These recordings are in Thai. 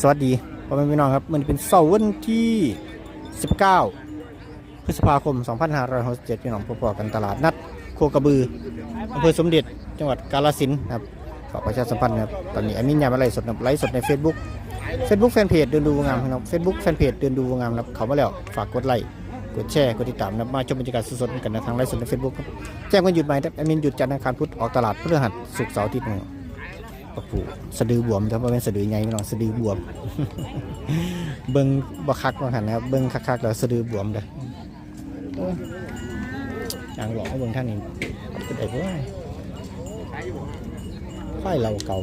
สวัสดีพ่อแม่พี่น้องครับมันเป็นเสาร์วันที่ 19 พฤษภาคม 2567พี่น้องพบกันตลาดนัดโคกระบืออำเภอสมเด็จจังหวัดกาฬสินธุ์ครับฝากประชาสัมพันธ์ครับตอนนี้อมินยามอะไรสดนะไลฟ์สดใน Facebook Facebook แฟนเพจเดินดูวัวงามครับ Facebook แฟนเพจเดินดูวัวงามครับเขามาแล้วฝากกดไลค์กดแชร์กดติดตามนะมาชมบรรยากาศสดๆกันนะทางไลฟ์สดใน Facebook ครับแจ้งวันหยุดใหม่ครับอมินหยุดจันทร์อังคารพุธออกตลาดพฤหัสศุกร์เสาร์อาทิตย์ หนึ่งปะปูสะดือบวมครับว่าเป็นสะดือใหญ่ไม่ลองสะดือบวม เบิ้งบ่คักว่าหันนะครับเบิ้งคักๆแล้วสะดือบวมเด้อโอ้ยยางหลอกให้เบิ้งท่านนี้เป็นไอ้พวกไฟเราเก่า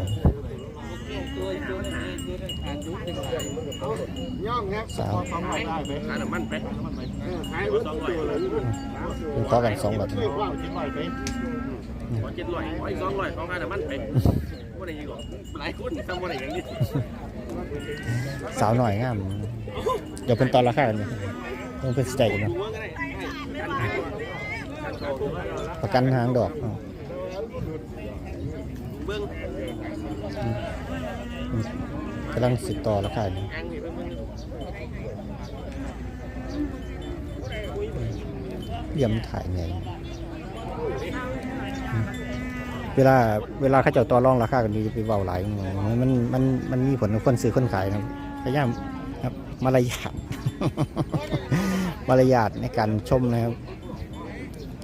ย่องครับสาวสองร้อยได้ไหมหาน้ำมันไปขายรถตัวเลยเป็นต่อกันสองแบบชื่อว่าชิ้น ไหวไหมขอเจ็ดร้อยขออีกสองร้อยขอค่าน้ำมันไปว่าอะไรอีกหรอหลายคนทำว่าอะไรอย่างนี้สาวหน่อยงาม เดี๋ยวเป็นตอนราคากันเพิ่งเป็นสใจกันเนาะ ดูว่าก็ได้ประกันทางดอกอ้าวเบิ้งกำลังสิต่อราคาอยู่แองนี่เบิ้งเบิ้งเยี่ยมถ่ายไง เวลาเวลาเขาเจ้าต่อรองราคากันดีไปเบาหลายมันมันมันมันมีผลกับคนซื้อคนขายนะครับพยายามครับมารยาทมารยาทในการชมนะครับ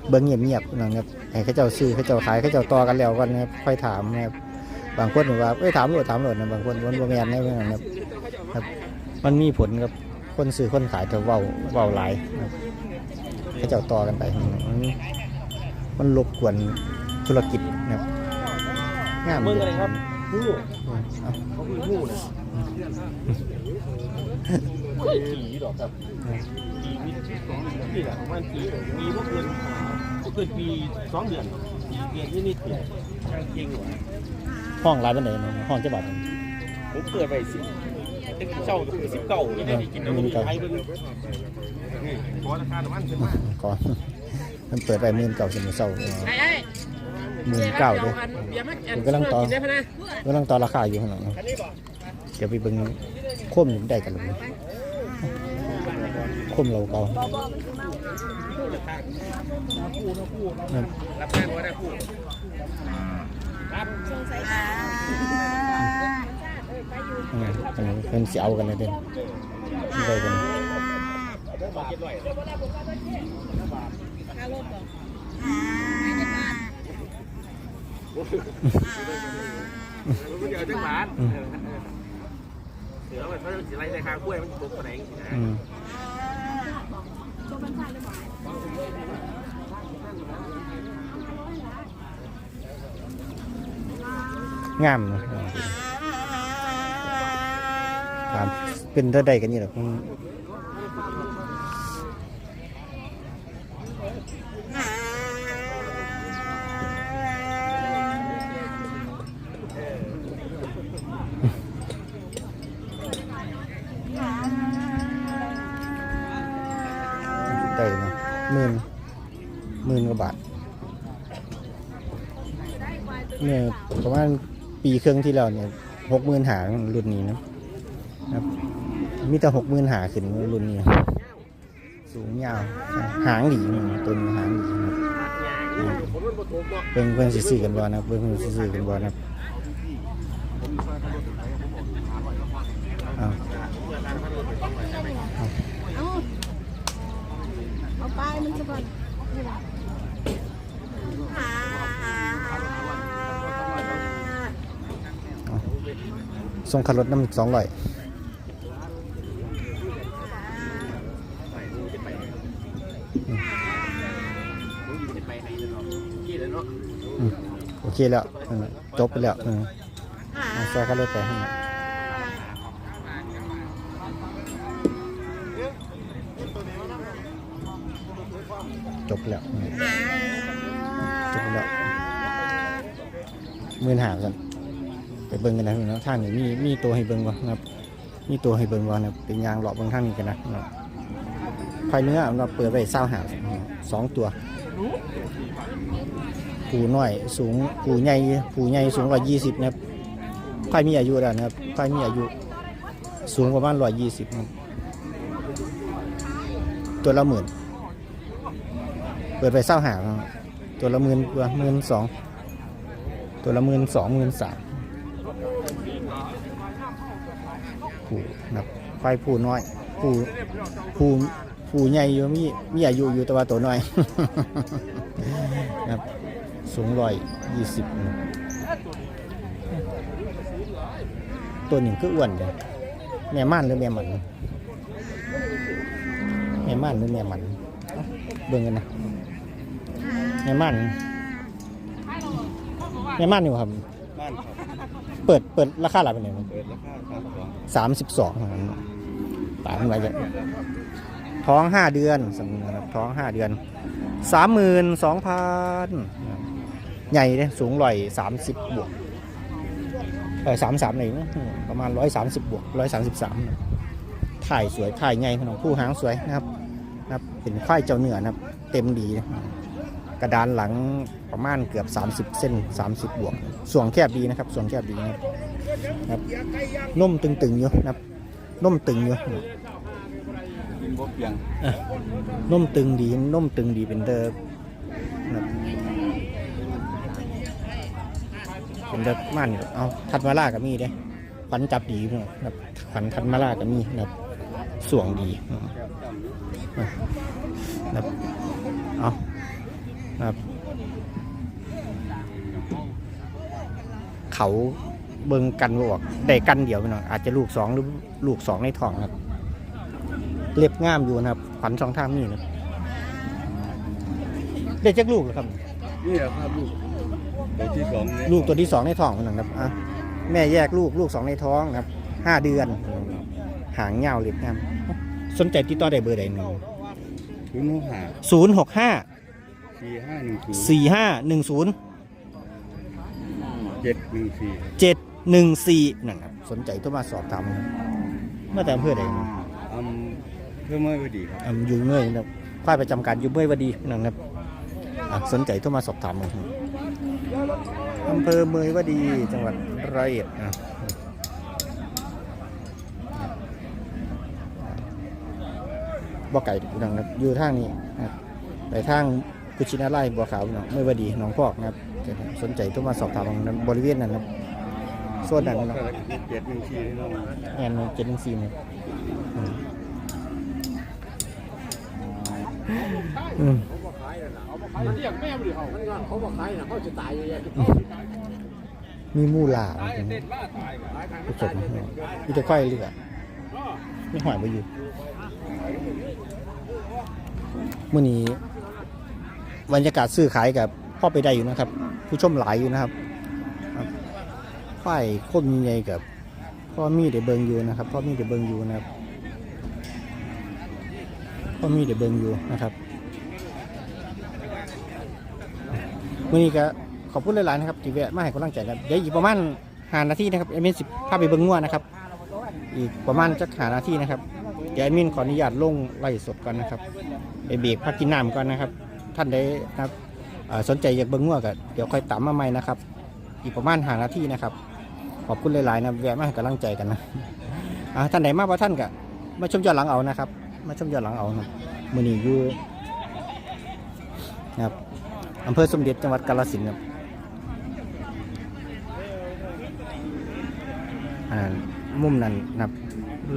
เบิ้งเงียบๆนะครับให้เขาเจ้าซื้อเขาเจ้าขายเขาเจ้าต่อกันแล้วกันนะครับค่อยถามนะครับบางคนบอกว่าเอ้ยถามโหลดถามโหลดนะบางคนวันบ่แมนนะเพื่อนนะครับครับ มันมีผลกับคนซื้อคนขายแต่เว้าเว้าหลายเขาเจ้าต่อกันไปมันมันรบกวน ธุรกิจนะครับงามเบิ้งอะไรครับหู้เอาเขาคือหู้เลยผีดอกครับปีมีสองปีแหละประมาณปีปีพวกเกินพวกเกินปีสองเดือนปีเดือนที่นี่เปลี่ยนเก่งหัวห้องร้านบันไดนะห้องเจ้าบัตรผมเกิดไปสิเป็นเจ้ากับสิบเก้านี่ได้กินแล้วก็มีใครเบิ้งนี่ขอราคาน้ำมันขึ้นมาก่อนมันเปิดไปหมื่นเก่าสิบเศร้าไอ้ไอ้ หมื่นเก้าด้วยเบียร์มาอันผมกำลังต่อกินได้พะนะก็ต้องต่อราคาอยู่ข้างหลังเดี๋ยวไปเบิ่งโคมอยู่ได้กันหรือโคมเราเก่านั่นรับงานว่าได้คู่อืมอันนี้เพิ่นสิเอากันเลยเด่นได้กัน เดี๋ยวจังหวะเดี๋ยวมันเขาจะไล่ในคางกล้วยมันตกกระแงนอืมงามนะถามเป็นเท่าใดกันนี่หรอกอืมได้เนาะหมื่นหมื่นกว่าบาทเนี่ยประมาณ ปีครึ่องที่แล้วเนี่ยหกหมื่นหารุ่นนี้นะครับ มีแต่หกหมื่นหาขึ้นรุ่นนี้ สูงยาว หางหลีตัวนี้หางหลีนะครับผมมันเพิ่งเพิ่สิซื้อกันบ่นะเพิ่งเพิ่สิซื้อกันบ่นะอ้าว เอาเอาไปมันจะก่อน ส่งขับรถน้ำสองร้อยโอเคแล้วจบไปแล้วเออเอาใส่ขับรถไปให้จบแล้วจบแล้วมื่นหากัน ไปเบิ่งกันนะพี่น้องทางนี้มีมีตัวให้เบิ่งบ่นะครับมีตัวให้เบิ่งบ่นะเป็นยางหลอกเบิ่งทางนี้กันนะนะครับควายเนื้อเราเปิดไปเศร้าหาสองตัวผูน้อยสูงผูใหญ่ผูใหญ่สูงกว่ายี่สิบนะครับควายมีอายุแล้วนะครับควายมีอายุ สูงประมาณร้อยยี่สิบตัวละหมื่นเปิดไปเศร้าหาตัวละหมื่นกว่าหมื่นสองตัวละหมื่นสองหมื่นสาม ผู้นับควายผู้น้อย ผู้ผู้ผู้ใหญ่อยู่มีมีอายุอยู่แต่ว่าตัวน้อยนะสูงร้อยยี่สิบตัวหนึ่งก็อ้วนเลยแม่ม่านหรือแม่หมันแม่ม่านหรือแม่หมันเอ้าเบิ่งกันนะแม่ม่านแม่ม่านอยู่ครับ เปิดเปิดราคาหลักเป็นไงครับเปิดราคาครับสองสามสิบสองตายมันไว้จะท้องห้าเดือนสำนักนะครับท้องห้าเดือนสามหมื่นสองพันใหญ่เลยสูงร้อยสามสิบบวกเออสามสามไหนวะประมาณร้อยสามสิบบวกร้อยสามสิบสามถ่ายสวยถ่ายใหญ่ขนมผู้หางสวยนะครับนะครับเป็นควายเจ้าเนื้อนะครับ เต็มดีนะ กระดานหลังประมาณเกือบ 30 เส้น 30 บวก ส่วงแคบดีนะครับ ส่วงแคบดีนะครับครับนุ่มตึงๆอยู่นะครับนุ่มตึงอยู่กินบ่เพียงนุ่มตึงดีนุ่มตึงดีเป็นเดอร์นะครับเป็นเดอร์ม่านเอาทัดมาล่ากับมีเด้ขวัญจับดีนะครับขวัญทัดมาล่ากับมีนะครับส่วงดีนะครับเอานะ ครับ เขาเบิ่งกันบออกได้กันเดียวไปหน่อยอาจจะลูกสองหรือลูกสองในท้องครับ เล็บงามอยู่นะครับ ขวัญสองทางนี่นะได้จักลูกเหรอครับ นี่แหละครับลูกตัวที่สองเนี่ยลูกตัวที่สองในท้องมันนะครับอะแม่แยกลูกลูกสองในท้องนะครับห้าเดือน หางยาวเล็บงามสนใจติดต่อได้เบอร์ใดหนึ่งคุณน้องหาศูนย์หกห้า สี่ห้าหนึ่งศูนย์สี่ห้าหนึ่งศูนย์เจ็ดหนึ่งสี่เจ็ดหนึ่งสี่นั่นครับสนใจโทรมาสอบถามเมื่อแต่อำเพื่อใดนะอำเพื่อเมื่อพอดีครับอ่าอยู่เมื่อยนะครับฝ่ายประจำการอยู่เมื่อยวดีนะครับอะสนใจโทรมาสอบถามเลยอำเภอเมยวดีจังหวัดร้อยเอ็ดอะบ่ไก่พี่น้องครับอยู่ทางนี้นะครับไปทาง กุชินาไล่บัวขาวพี่น้องเมื่อยวดีหน้องพอกนะครับสนใจโทรมาสอบถามบริเวณนั้นครับส่วนนั้นเน้องก็เจ็ดหนึ่งสี่นี่น้องานเจ็ดหนึ่งสี่เนี่ยอืมอืมมันเรียกแม่ไม่ได้เขามันงานเขาบอกขายนะเขาจะตายยังไงมีมูลาผู้ชมมีแต่ควายเรือไม่หอยไปอยู่เมื่อนี้ บรรยากาศซื้อขายกับพ่อไปได้อยู่นะครับ ผู้ชมหลายอยู่นะครับครับควายโคตรใหญ่กับพ่อมีเดี๋ยวเบิงอยู่นะครับพ่อมีเดี๋ยวเบิงอยู่นะครับพ่อมีเดี๋ยวเบิงอยู่นะครับมื่อนี้ก็ขอบคุณหลายๆนะครับที่แวะมาให้กำลังใจกันเดี๋ยวอีกประมาณหานาทีนะครับเอดมินสิพาไปเบิงงัวนะครับ อีกประมาณจะหานาทีนะครับเดี๋ยวเอดมินขออนุญาตลงไล่สดก่อนนะครับไปเบรกพักกินน้ำก่อนนะครับ ท่านใดนะสนใจอยากเบิ้งงัวก็เดี๋ยวค่อยตามมาใหม่นะครับ อีกประมาณหานาทีนะครับ ขอบคุณหลายๆนะแวะมาให้กำลังใจกันนะอ่าท่านใดมาพระท่านก็มาชมย้อนหลังเอานะครับ มาชมย้อนหลังเอานะมือนี้อยู่นะครับอำเภอสมเด็จจังหวัดกาฬสินธุ์ครับมุมนั้นนะครับ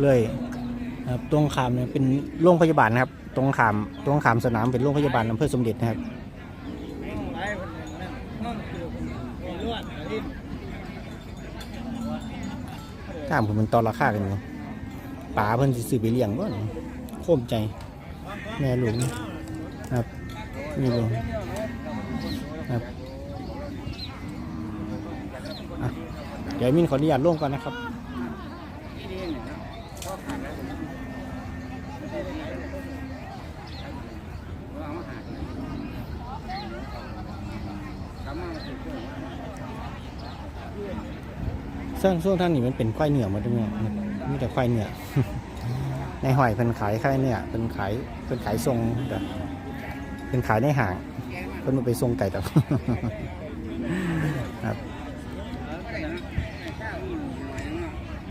เลยนะครับตรงขามเนี่ยเป็นโรงพยาบาลนะครับ ตรงขามตรงขามสนามเป็นโรงพยาบาลอำเภอสมเด็จนะครับข้ามผมมันตอนราคากันอยู่ป่าเพิ่นสิซื้อไปเลี้ยงบ่โคมใจ แม่ลุงครับนี่ลุงครับเดี๋ยวมินขออนุญาตลงก่อนนะครับ ซึ่งช่วงท่านนี่มันเป็นควายเหนือหมาด้วยเนี่ยมีแต่ควายเหนือในหอยเป็นขายควายเหนือเป็นขายเป็นขายทรงแต่เป็นขายในห่างเป็นมาไปทรงไก่แต่